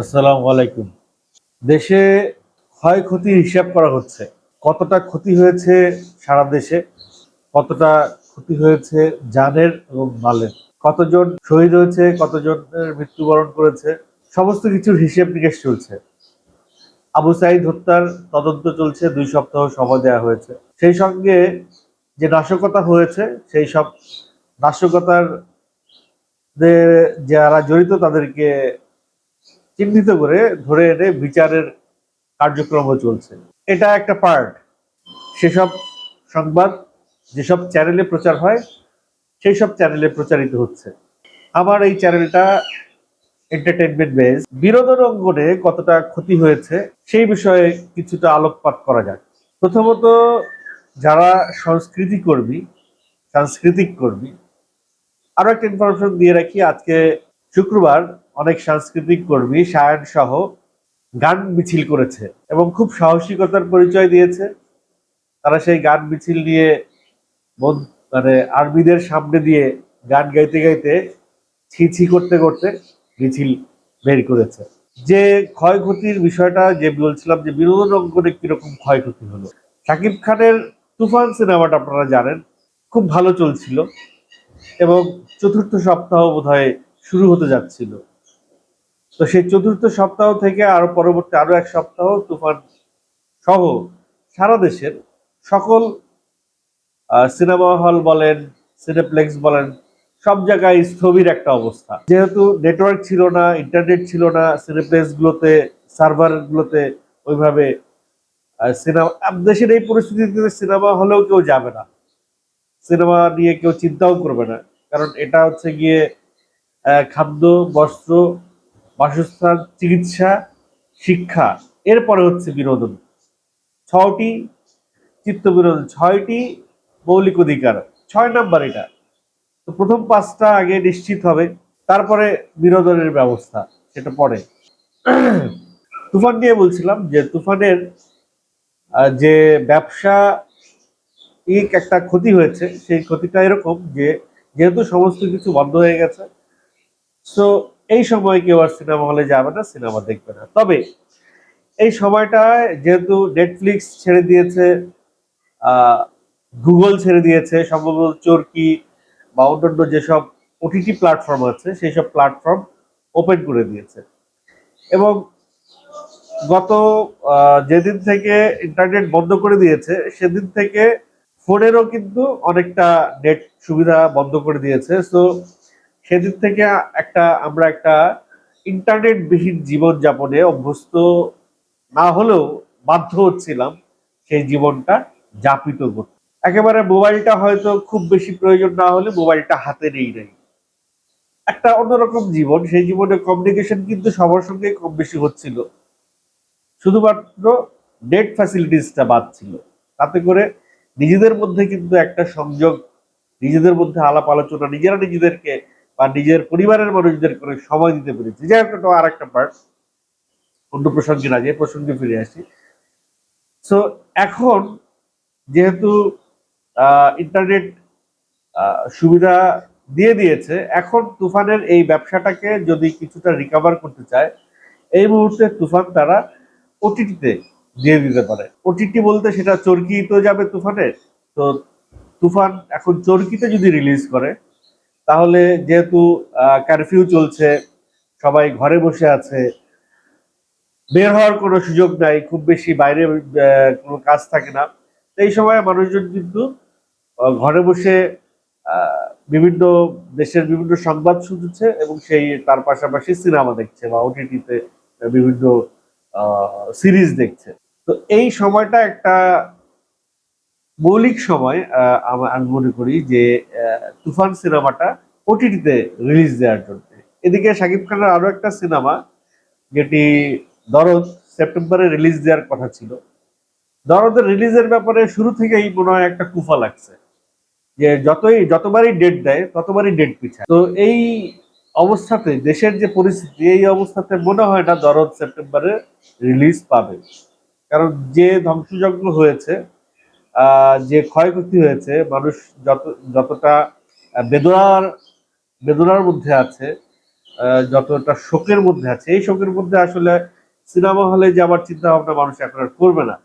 আসসালামু আলাইকুম। দেশে ক্ষয়ক্ষতির হিসাব করা হচ্ছে। কতটা ক্ষতি হয়েছে সারা দেশে? কতটা ক্ষতি হয়েছে জানের এবং মালের? কতজন শহীদ হয়েছে, কতজনের মৃত্যুবরণ করেছে? সমস্ত কিছুর হিসেব নিকেশ চলছে। আবু সাইদ হত্যার তদন্ত চলছে, দুই সপ্তাহ সময় দেওয়া হয়েছে। সেই সঙ্গে যে নাশকতা হয়েছে, সেই সব নাশকতার যারা জড়িত তাদেরকে চিহ্নিত করে ধরে এনে বিচারের কার্যক্রমও চলছে। এটা একটা পার্ট সেসব সংবাদ, যেসব চ্যানেলে প্রচার হয় সেই সব চ্যানেলে প্রচারিত হচ্ছে। আমার এই চ্যানেলটা এন্টারটেনমেন্ট বেস বিনোদন অঙ্গনে কতটা ক্ষতি হয়েছে, সেই বিষয়ে কিছুটা আলোকপাত করা যাক। প্রথমত, যারা সংস্কৃতি কর্মী, সাংস্কৃতিক কর্মী, আরও একটা ইনফরমেশন দিয়ে রাখি, আজকে শুক্রবার অনেক সাংস্কৃতিক কর্মী, সায়ন সহ গান মিছিল করেছে এবং খুব সাহসিকতার পরিচয় দিয়েছে। তারা সেই গান মিছিল নিয়ে মানে আর্মিদের সামনে দিয়ে গান গাইতে গাইতে ছি করতে করতে মিছিল বের করেছে। যে ক্ষয়ক্ষতির বিষয়টা যে বলছিলাম যে বিনোদন অঙ্গনে কীরকম ক্ষয়ক্ষতি হলো শাকিব খানের তুফান সিনেমাটা আপনারা জানেন, খুব ভালো চলছিল এবং চতুর্থ সপ্তাহ বোধহয় শুরু হতে যাচ্ছিল। তো সেই চতুর্থ সপ্তাহ থেকে আরও পরবর্তী আরও এক সপ্তাহ তুফান সহ সারা দেশের সকল সিনেমা হল বলেন, সিনেপ্লেক্স বলেন, সব জায়গায় স্থবির একটা অবস্থা। যেহেতু নেটওয়ার্ক ছিল না, ইন্টারনেট ছিল না সিনেপ্লেক্স গুলোতে সার্ভার গুলোতে ওইভাবে সিনেমা দেশের এই পরিস্থিতিতে সিনেমা হলেও কেউ যাবে না। সিনেমা নিয়ে কেউ চিন্তাও করবে না। কারণ এটা হচ্ছে গিয়ে খাদ্য, বস্ত্র বাসস্থান, চিকিৎসা, শিক্ষা, এরপরে হচ্ছে বিনোদন। ছটি চিত্ত বিনোদন, ছয়টি মৌলিক অধিকার, ছয় নাম্বার এটা। তো প্রথম পাঁচটা আগে নিশ্চিত হবে, তারপরে বিনোদনের ব্যবস্থা, সেটা পরে। তুফান নিয়ে বলছিলাম যে তুফানের যে ব্যবসা একটা ক্ষতি হয়েছে, সেই ক্ষতিটা এরকম যে যেহেতু সমস্ত কিছু বন্ধ হয়ে গেছে সো এই সময় কেউ আর সিনেমা হলে যাবে না, সিনেমা দেখবে না। তবে এই সময়টায় যেহেতু নেটফ্লিক্স ছেড়ে দিয়েছে গুগল ছেড়ে দিয়েছে, সম্ভবত চরকি বা অন্যান্য যেসব ওটিটি প্ল্যাটফর্ম আছে সেই সব প্ল্যাটফর্ম ওপেন করে দিয়েছে। এবং গত যেদিন থেকে ইন্টারনেট বন্ধ করে দিয়েছে, সেদিন থেকে ফোনেরও কিন্তু অনেকটা নেট সুবিধা বন্ধ করে দিয়েছে। সো সেদিন থেকে একটা, আমরা একটা ইন্টারনেট বিহীন জীবন যাপনে অভ্যস্ত না হলেও বাধ্য হচ্ছিলাম সেই জীবনটা যাপিত করতে। একেবারে মোবাইলটা হয়তো খুব বেশি প্রয়োজন না হলে মোবাইলটা হাতে নেই নাই। একটা অন্যরকম জীবন, সেই জীবনে কমিউনিকেশন কিন্তু সবার সঙ্গে কম বেশি হচ্ছিল। শুধুমাত্র নেট ফ্যাসিলিটিসটা বাদ ছিল। তাতে করে নিজেদের মধ্যে কিন্তু একটা সংযোগ, নিজেদের মধ্যে আলাপ আলোচনা নিজেরা নিজেদেরকে বা নিজের পরিবারের মানুষদের করে সময় দিতে পেরেছি। যাই হোক আর একটা পার্ট অন্য প্রসঙ্গে না, যে প্রসঙ্গে ফিরে আসি। সো এখন যেহেতু ইন্টারনেট সুবিধা দিয়ে দিয়েছে, এখন তুফানের এই ব্যবসাটাকে যদি কিছুটা রিকভার করতে চায়, এই মুহূর্তে তুফান তারা ওটিটিতে দিয়ে দিতে পারে। ওটিটি বলতে সেটা চরকিতে যাবে তুফানের। তো, তুফান এখন চরকিতে যদি রিলিজ করে তাহলে যেহেতু কারফিউ চলছে, সবাই ঘরে বসে আছে, বের হওয়ার কোনো সুযোগ নাই, খুব বেশি বাইরে কোনো কাজ থাকে না। এই সময় মানুষজন কিন্তু ঘরে বসে বিভিন্ন দেশের বিভিন্ন সংবাদ শুনছে এবং সেই, তার পাশাপাশি সিনেমা দেখছে বা ওটিটিতে বিভিন্ন সিরিজ দেখছে। তো এই সময়টা একটা মৌলিক সময় আমি মনে করি যে তুফান সিনেমাটা ওটিটিতে রিলিজ দেওয়ার জন্য। এদিকে শাকিব খানের আরও একটা সিনেমা, যেটি দরদ সেপ্টেম্বরে রিলিজ দেওয়ার কথা ছিল। দরদের রিলিজের ব্যাপারে শুরু থেকেই মনে হয় একটা কুফা লাগছে। যে যতই, যতবারই ডেট দেয়, ততবারই ডেট পিছায়। তো এই অবস্থাতে, দেশের যে পরিস্থিতি, এই অবস্থাতে মনে হয় না দরদ সেপ্টেম্বরে রিলিজ পাবে। কারণ যে ধ্বংসযজ্ঞ হয়েছে যে ক্ষয়ক্ষতি হয়েছে মানুষ যত যতটা বেদনার বেদনার মধ্যে আছে যতটা শোকের মধ্যে আছে এই শোকের মধ্যে আসলে সিনেমা হলে যাওয়ার চিন্তা ভাবনা মানুষ এখন আর করবে না।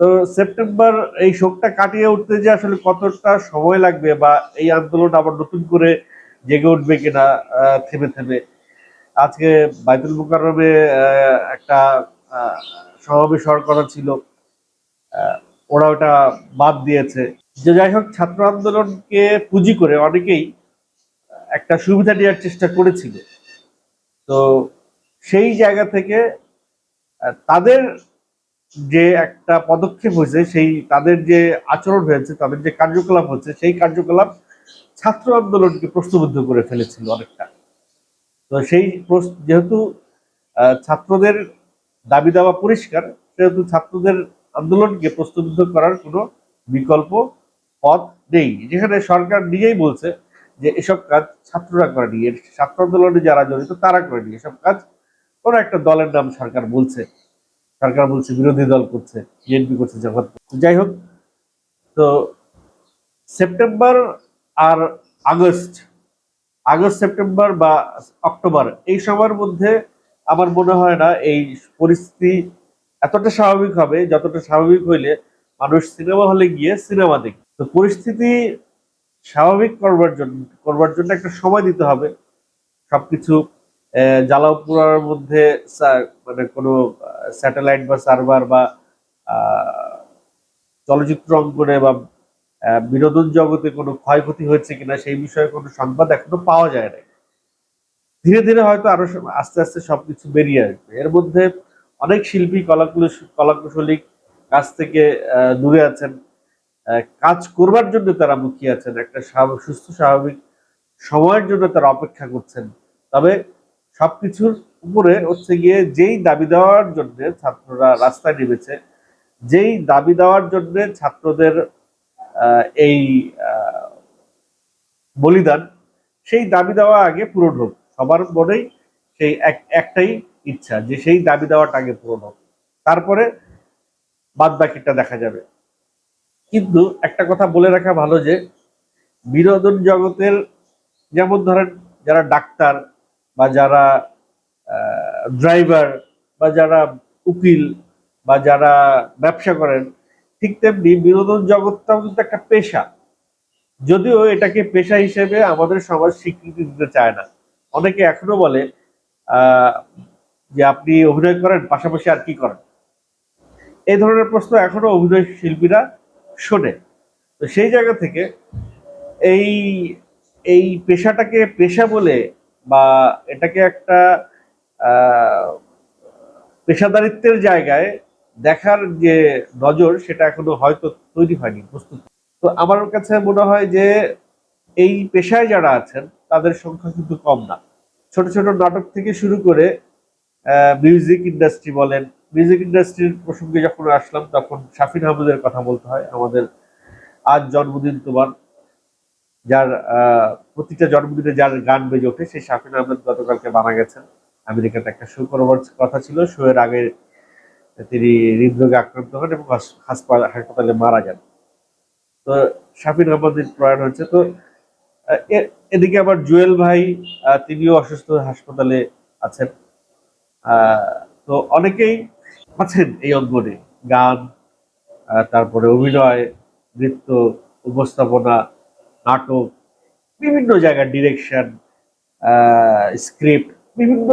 তো সেপ্টেম্বর এই শোকটা কাটিয়ে উঠতে যে আসলে কতটা সময় লাগবে বা এই আন্দোলন আবার নতুন করে জেগে উঠবে কিনা থেমে থেমে। আজকে বাইতুল মুকাররমে আহ, একটা সমাবেশ হওয়ার কথা ছিল। ওরা ওটা বাদ দিয়েছে। যে যাই হোক, ছাত্র আন্দোলনকে পুঁজি করে অনেকেই একটা সুবিধা নেওয়ার চেষ্টা করেছিল। তো সেই জায়গা থেকে তাদের যে একটা পদক্ষেপ হয়েছে, সেই তাদের যে আচরণ হয়েছে, তাদের যে কার্যকলাপ হচ্ছে সেই কার্যকলাপ ছাত্র আন্দোলনকে প্রশ্নবদ্ধ করে ফেলেছিল অনেকটা। তো সেই যেহেতু ছাত্রদের দাবি দাওয়া পরিষ্কার, সেহেতু ছাত্রদের আন্দোলনকে প্রশ্নবিদ্ধ করার কোনো বিকল্প পথ নেই। যেখানে সরকার নিজেই বলছে যে এসব কাজ ছাত্ররা করেনি এর ছাত্র আন্দোলনে যারা জড়িত তারা করেনি এসব কাজ কোনো একটা দলের নাম সরকার বলছে। সরকার বলছে বিরোধী দল করছে, বিএনপি করছে করছে। যাই হোক, তো সেপ্টেম্বর আর আগস্ট আগস্ট, সেপ্টেম্বর বা অক্টোবর, এই সময়ের মধ্যে আমার মনে হয় না এই পরিস্থিতি এতটা স্বাভাবিক হবে যতটা স্বাভাবিক হইলে মানুষ সিনেমা হলে গিয়ে সিনেমা দেখে তো পরিস্থিতি স্বাভাবিক করবার জন্য করবার জন্য একটা সময় দিতে হবে। সবকিছু জ্বালাও পোড়ার মধ্যে মানে কোনো স্যাটেলাইট বা সার্ভার বা চলচ্চিত্র অঙ্গনে বা বিনোদন জগতে কোনো ক্ষয়ক্ষতি হয়েছে কিনা সেই বিষয়ে কোনো সংবাদ এখনও পাওয়া যায় না ধীরে ধীরে হয়তো আরও আস্তে আস্তে সবকিছু বেরিয়ে আসবে। এর মধ্যে অনেক শিল্পী কলাকুশ কলাকুশলী কাজ থেকে দূরে আছেন। কাজ করবার জন্য তারা মুখিয়ে আছেন। একটা সুস্থ, স্বাভাবিক সময়ের জন্য তারা অপেক্ষা করছেন। তবে সবকিছুর উপরে হচ্ছে গিয়ে যেই দাবি দেওয়ার জন্য ছাত্ররা রাস্তায় নেমেছে, যেই দাবি দেওয়ার জন্য ছাত্রদের এই বলিদান, সেই দাবি দেওয়া আগে পূরণ হোক। সবার মনেই সেই এক একটাই ইচ্ছা যে সেই দাবি দেওয়াটা আগে পূরণ হোক। তারপরে বাদ বাকিটা দেখা যাবে। কিন্তু একটা কথা বলে রাখা ভালো যে বিনোদন জগতের যেমন ধরেন যারা ডাক্তার বা যারা ড্রাইভার বা যারা উকিল বা যারা ব্যবসা করেন, ঠিক তেমনি বিনোদন জগৎটাও কিন্তু একটা পেশা। যদিও এটাকে পেশা হিসেবে আমাদের সমাজ স্বীকৃতি দিতে চায় না। অনেকে এখনও বলে যে আপনি অভিনয় করেন, পাশাপাশি আর কি করেন? এই ধরনের প্রশ্ন এখনও অভিনয় শিল্পীরা শোনে। তো সেই জায়গা থেকে এই এই পেশাটাকে পেশা বলে বা এটাকে একটা পেশাদারিত্বের জায়গায় দেখার যে নজর, সেটা এখনও হয়তো তৈরি হয়নি, প্রস্তুত। তো আমার কাছে মনে হয় যে এই পেশায় যারা আছেন, তাদের সংখ্যা কিন্তু কম না। ছোট ছোট নাটক থেকে শুরু করে মিউজিক ইন্ডাস্ট্রি বলেন। মিউজিক ইন্ডাস্ট্রির প্রসঙ্গে যখন আসলাম, তখন শাফিন আহমেদের কথা বলতে হয়। আমাদের আজ জন্মদিন তোমার। যার প্রতিটা জন্মদিনে যার গান বেজে ওঠে, সেই শাফিন আহমেদ গতকালকে মারা গেছেন। আমেরিকাতে একটা শো করবার কথা ছিল শো এর আগে তিনি হৃদরোগে আক্রান্ত হন এবং হাস- হাসপাতালে মারা যান। তো শাফিন আহমদের প্রয়াণ হয়েছে তো এদিকে আবার জুয়েল ভাই তিনিও অসুস্থ হাসপাতালে আছেন। তো অনেকেই আছেন এই অঙ্গনে। গান তারপরে অভিনয়, নৃত্য, উপস্থাপনা, নাটক, বিভিন্ন জায়গার ডিরেকশন স্ক্রিপ্ট বিভিন্ন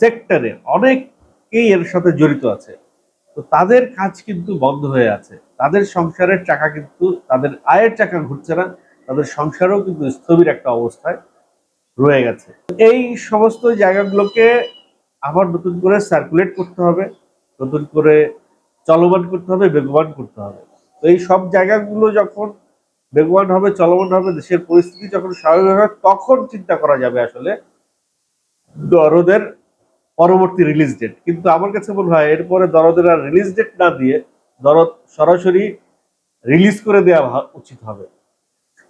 সেক্টরে অনেকেই এর সাথে জড়িত আছে। তো তাদের কাজ কিন্তু বন্ধ হয়ে আছে। তাদের সংসারের চাকা কিন্তু, তাদের আয়ের চাকা ঘুরছে না, তাদের সংসারও কিন্তু স্থবির একটা অবস্থায় রয়ে গেছে। এই সমস্ত জায়গাগুলোকে আবার নতুন করে সার্কুলেট করতে হবে, নতুন করে চলমান করতে হবে, বেগবান করতে হবে। তো এই সব জায়গাগুলো যখন বেগবান হবে, চলমান হবে, দেশের পরিস্থিতি যখন স্বাভাবিক হবে, তখন চিন্তা করা যাবে আসলে দরদের পরবর্তী রিলিজ ডেট কিন্তু আমার কাছে মনে হয় এরপরে দরদের আর রিলিজ ডেট না দিয়ে দরদ সরাসরি রিলিজ করে দেওয়া উচিত হবে।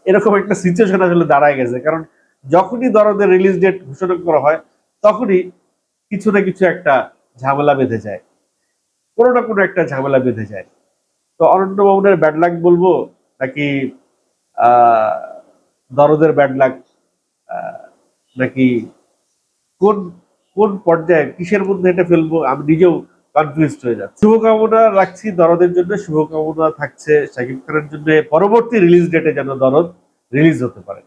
এরকম একটা সিচুয়েশন আসলে দাঁড়ায় গেছে। কারণ যখনই দরদের রিলিজ ডেট ঘোষণা করা হয়, তখনই কিছু না কিছু একটা ঝামেলা বেঁধে যায়। কোনো না কোনো একটা ঝামেলা বেঁধে যায়। তো অনন্ত বাবুনের ব্যাড লাক বলব নাকি দরদের ব্যাড লাক নাকি কোন কোন পর্যায়ে কিসের মধ্যে এটা ফেলব আমি নিজেও কনফিউজড হয়ে যাচ্ছি। শুভকামনা রাখছি দরদের জন্য, শুভকামনা থাকছে শাকিব খানের জন্য। পরবর্তী রিলিজ ডেটে যেন দরদ রিলিজ হতে পারে।